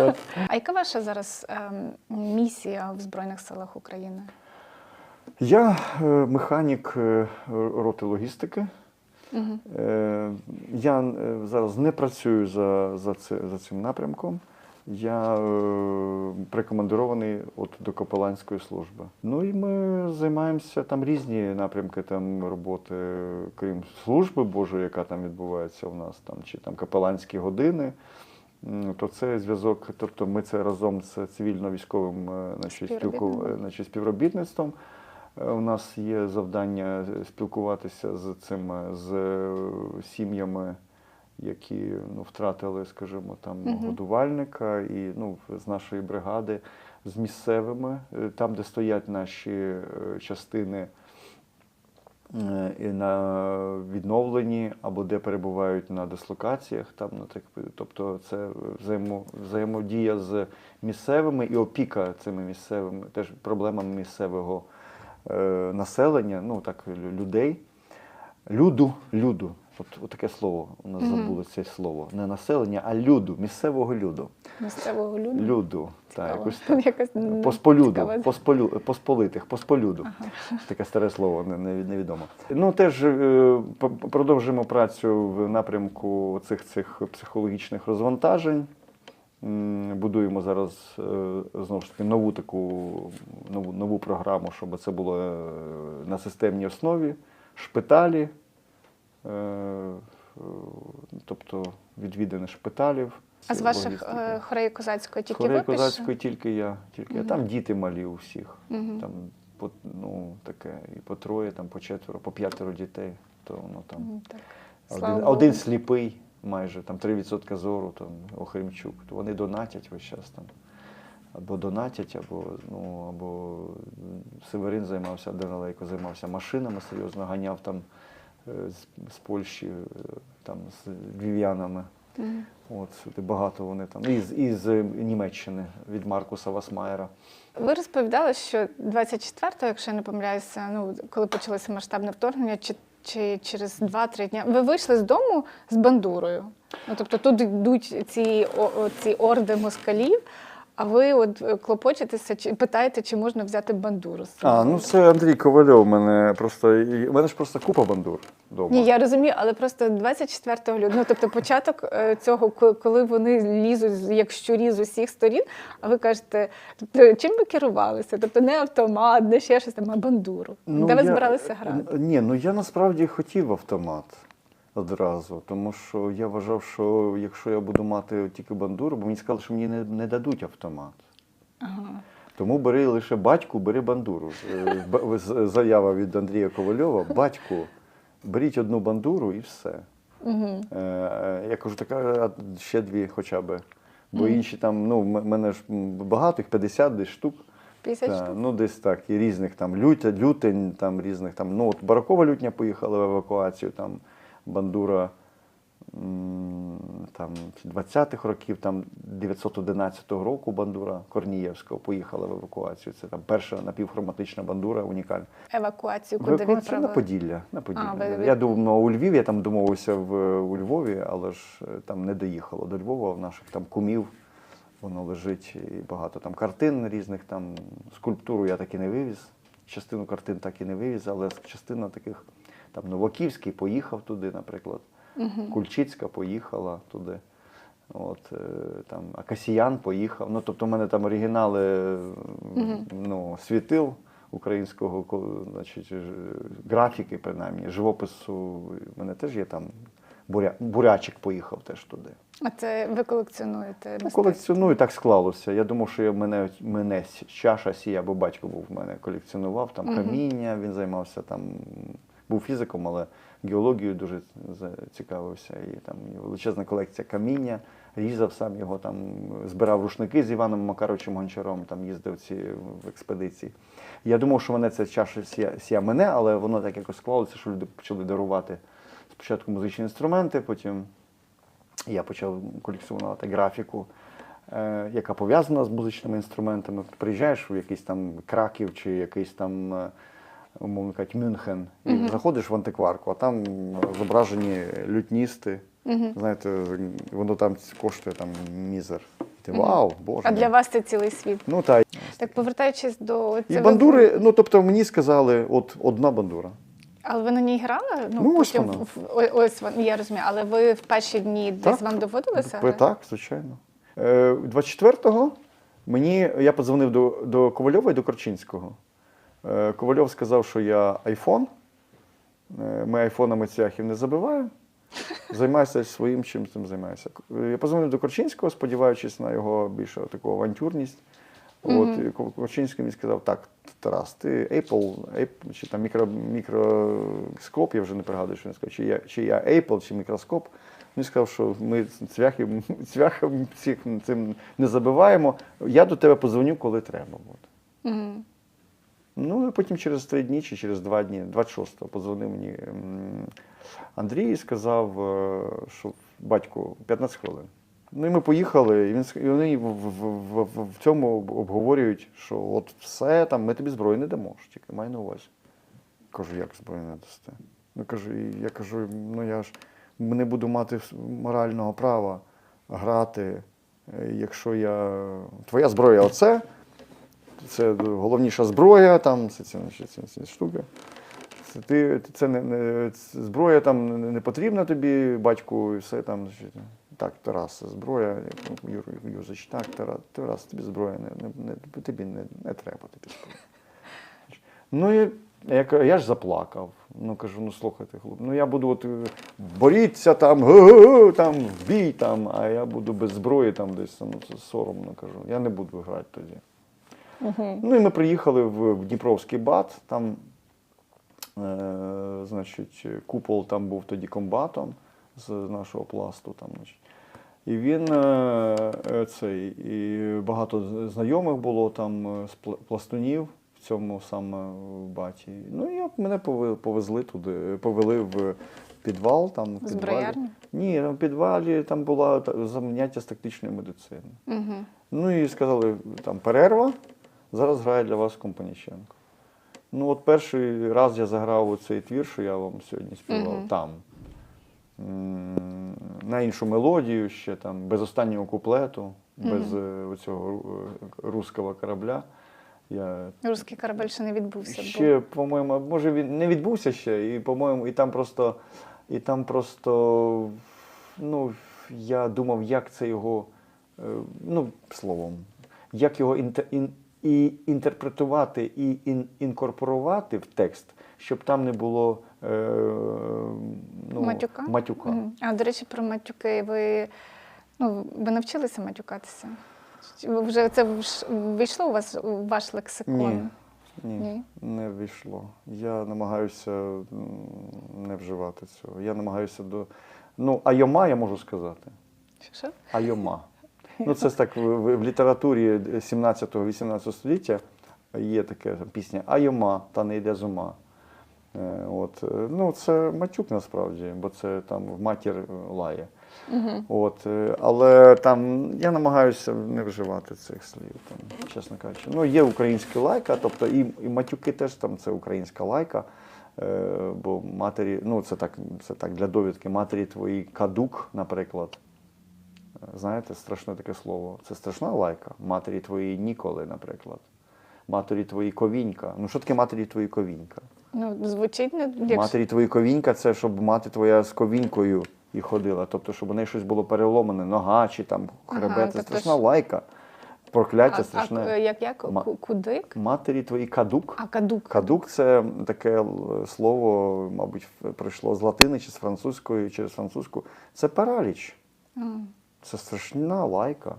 От. А яка ваша зараз ем, місія в Збройних силах України? Я е, механік е, роти логістики. Угу. Я зараз не працюю за, за, це, за цим напрямком. Я е, прикомандирований от до капеланської служби. Ну і ми займаємося там різні напрямки там роботи, крім служби Божої, яка там відбувається у нас, там чи там капеланські години. То це зв'язок, тобто ми це разом з цивільно-військовим е, е, значить, співробітництвом. Е, У нас є завдання спілкуватися з цими з сім'ями, які ну, втратили, скажімо, там Мгм. годувальника, і ну, з нашої бригади, з місцевими, там, де стоять наші частини і на відновленні або де перебувають на дислокаціях. Там, ну, так, тобто це взаємо, взаємодія з місцевими і опіка цими місцевими, теж проблемами місцевого е, населення, ну так, людей. Люду, люду. От, от таке слово у нас Мгм. забули це слово. Не населення, а люду, місцевого люду. Місцевого люду? Люду. Так, якось так. Якось, Посполюду, посполю, посполитих, посполюду. Ага. Таке старе слово, не- не- невідомо. Ну, теж е, продовжуємо працю в напрямку цих, цих психологічних розвантажень. Будуємо зараз е, знову ж таки нову таку нову, нову програму, щоб це було е, на системній основі, шпиталі, тобто відвідини шпиталів. А з ваших е, хорей козацької тільки Хореї ви пішли? козацької тільки я. Тільки я. Там діти малі у всіх. Мгм. Там по, ну, таке, і по троє, там по четверо, по п'ятеро дітей. То воно там. Так. Слава Один, Богу. один сліпий, майже там 3% зору, там Охримчук. То вони донатять весь час там. Або донатять, або, ну, або Северин займався, Данилейко займався машинами, серйозно ганяв там е, з, з Польщі, е, там з львів'янами. От сюди багато вони там. із із Німеччини від Маркуса Васмаєра. Ви розповідали, що 24-го, якщо я не помиляюся, ну коли почалося масштабне вторгнення, чи, чи через 2-3 дні, ви вийшли з дому з бандурою. Ну тобто тут йдуть ці, о, ці орди москалів, а ви от е, клопочетеся, чи питаєте, чи можна взяти бандуру. з собою. А, ну це Андрій Ковальов. Мене просто у мене ж просто купа бандур вдома. Ні, я розумію, але просто 24 лютого, ну тобто початок е, цього, ко- коли вони лізуть з- як щурі з усіх сторін, а ви кажете, тобто, чим ви керувалися? Тобто не автомат, не ще щось там, а бандуру. Де ви я- збиралися грати? Ні, ну я насправді хотів автомат одразу, тому що я вважав, що якщо я буду мати тільки бандуру, бо мені сказали, що мені не, не дадуть автомат. Ага. Тому бери лише батьку, бери бандуру. Е, Заява від Андрія Ковальова: батьку, беріть одну бандуру і все. Угу. Я кажу, така ще дві хоча б. Бо інші там, ну, в мене ж багато, їх 50 десь штук. 50 Та, штук. ну, десь так. І різних там лютя, лютень, там різних там. Ну, от Баракова лютня поїхала в евакуацію, там бандура там 20-х років, там 911 року бандура Корнієвського поїхала в евакуацію. Це там перша напівхроматична бандура, унікальна. Евакуацію, куди він Евакуація на? Поділля. На Поділля. ви- ви- Я думав у Львів, я там домовився в у Львові, але ж е, там не доїхало до Львова, в наших там кумів. Воно лежить і багато там картин різних, там скульптуру я так і не вивіз. Частину картин так і не вивіз, але частина таких там Новаківський поїхав туди, наприклад. Кульчицька поїхала туди. От, е, там, Акасіян поїхав. Ну, тобто, в мене там оригінали м, ну, світил українського, значить, графіки, принаймні, живопису. У мене теж є там буря, бурячик поїхав теж туди. А це ви колекціонуєте Ну, мистецтво? колекціоную, так склалося. Я думав, що я мене, мене чаша сія, бо батько був в мене колекціонував там Мгм. каміння, він займався там, був фізиком, але геологією дуже цікавився. І там величезна колекція каміння. Різав сам його там, збирав рушники з Іваном Макаровичем Гончаром, там їздив ці в експедиції. Я думав, що мене це чаша сія, мене, але воно так якось склалося, що люди почали дарувати спочатку музичні інструменти, потім я почав колекціонувати графіку, е, яка пов'язана з музичними інструментами. Приїжджаєш в якийсь там Краків чи якийсь там, е, умовно кажучи, Мюнхен, і Мгм. заходиш в антикварку, а там зображені лютністи. Мгм. Знаєте, воно там коштує там мізер. Ти вау, боже. А мій. для вас це цілий світ. Ну так. Так повертаючись до І бандури, ну тобто мені сказали, от одна бандура. Але ви на ній грали? Ну, ось потім вона. в- в- о- ось я розумію. Але ви в перші дні десь вам доводилося? Б- Так, звичайно. Е, 24-го мені я подзвонив до, до Ковальова і до Корчинського. Е, Ковальов сказав, що я айфон. Е, Ми айфонами цвяхів не забиваю. Займаюся своїм чим цим займаюся. Е, Я позвонив до Корчинського, сподіваючись на його більше таку авантюрність. От, і Ков- Корчинський мені сказав, так, Тарас, ти Apple, Apple чи там мікро, мікроскоп, я вже не пригадую, що він сказав, чи я, чи я Apple, чи мікроскоп. Він сказав, що ми цвяхи, всіх цим не забиваємо. Я до тебе позвоню, коли треба буде. Мгм. Ну, і потім через три дні чи через два дні, 26-го, подзвонив мені Андрій і сказав, е, що батько 15 хвилин. Ну і ми поїхали, і, він, і вони в, в, в, в, цьому обговорюють, що от все там, ми тобі зброю не дамо, ж тільки май на увазі. Кажу, як зброю не дасте? Ну, кажу, я кажу, ну я ж не буду мати морального права грати, е, якщо я. Твоя зброя оце, це головніша зброя, там це, це, це, це штука. Це, ти, це не, не зброя там не, потрібна тобі, батьку, і все там. Так, Тарас, зброя, Юр, Юзич, так, Тарас, Тарас, тобі зброя не, не, не, тобі не, не треба тобі зброя. Ну і я, я ж заплакав. Ну кажу, ну слухайте, хлопці, ну я буду от е, боріться там, ге-ге-ге, там, в бій там, а я буду без зброї там десь, ну соромно кажу. Я не буду грати тоді. Ну і ми приїхали в, Дніпровський бат, там, е, значить, купол там був тоді комбатом з нашого пласту. Там, значить. І він е, е, цей, і багато знайомих було там е, з пластунів в цьому саме баті. Ну і мене повезли туди, повели в підвал. Там, в підвалі. Ні, в підвалі там було заняття з тактичної медицини. Мгм. Ну і сказали, там перерва, зараз грає для вас Компаніченко. Ну, от перший раз я заграв у цей твір, що я вам сьогодні співав Мгм. там. На іншу мелодію ще там, без останнього куплету, без е, оцього е, руського корабля. Я Руський корабель ще не відбувся. ще, по-моєму, може він не відбувся ще, і, по-моєму, і там просто, і там просто, ну, я думав, як це його, е, ну, словом, як його інте, ін, і інтерпретувати і ін, інкорпорувати в текст, щоб там не було е, ну, Матюка? матюка. А до речі, про матюки. Ви, ну, ви навчилися матюкатися? Ви Вже це вш- війшло у вас у ваш лексикон? Ні. Ні, Ні? не війшло. Я намагаюся не вживати цього. Я намагаюся до. Ну, айома я можу сказати. Що? Айома. Ну, це ж так в, в, літературі 17-18 століття є така пісня Айома, та не йде з ума. Е, От. е, Ну, це матюк насправді, бо це там матір лає. От, е, але там я намагаюся не вживати цих слів, там, чесно кажучи. Ну, є українська лайка, тобто і, і матюки теж там це українська лайка. Е, бо матері, ну це так, це так для довідки, матері твої кадук, наприклад. Е, Знаєте, страшне таке слово. Це страшна лайка. Матері твої ніколи, наприклад. Матері твої ковінька. Ну, що таке матері твої ковінька? Ну, звучить не як Матері твої ковінька це щоб мати твоя з ковінькою і ходила. Тобто, щоб у неї щось було переломане, нога чи там Ага, це тобто страшна ж- лайка. Прокляття а, а, страшне. як як кудик? Матері твої кадук. А кадук. Кадук це таке слово, мабуть, прийшло з латини чи з французької, через французьку. Це параліч. А. Це страшна лайка.